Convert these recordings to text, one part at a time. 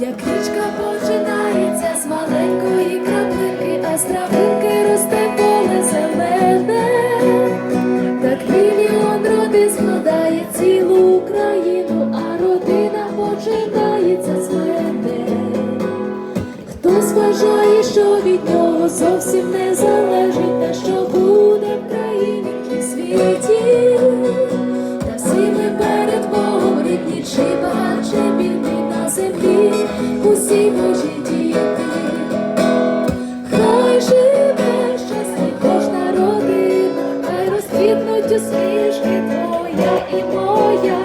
як річка починається з маленької краплинки, а з травинки росте поле зелене, так мільйон родин складає цілу Україну, а родина починається з мене. Хтось вважає, що від нього зовсім не залежить, та що буде в країні і світі. Та всі ми перед Богом рідні, розквітнуть усмішки твоя і моя.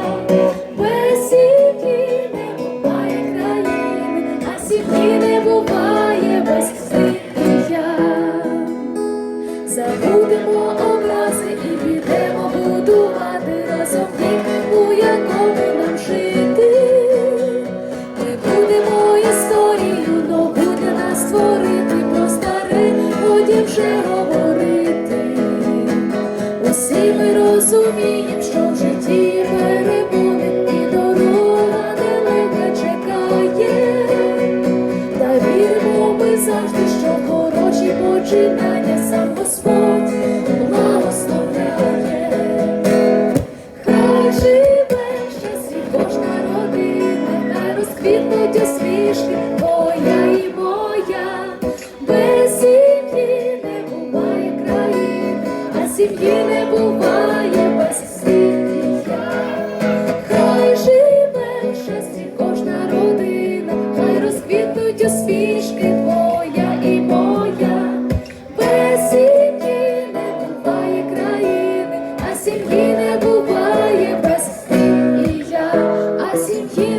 Без сім'ї не буває країни, а сім'ї не буває без сім'я. Забудемо образи і підемо будувати разом дім, у якому нам жити. Ми будемо історію нову для нас створити, про старе годі вже ми розуміємо, що в житті перепони і дорога далека чекає. Та віримо ми завжди, що хороші починання сам Господь благословляє. Хай живе щасті кожна родина, хай розквітнуть усмішки твоя сім'ї не буває без сім'я, хай живе в щасті кожна родина, хай розквітнуть усмішки твоя і моя, без сім'ї не буває країни, а сім'ї не буває без сім'я, а сім'ї.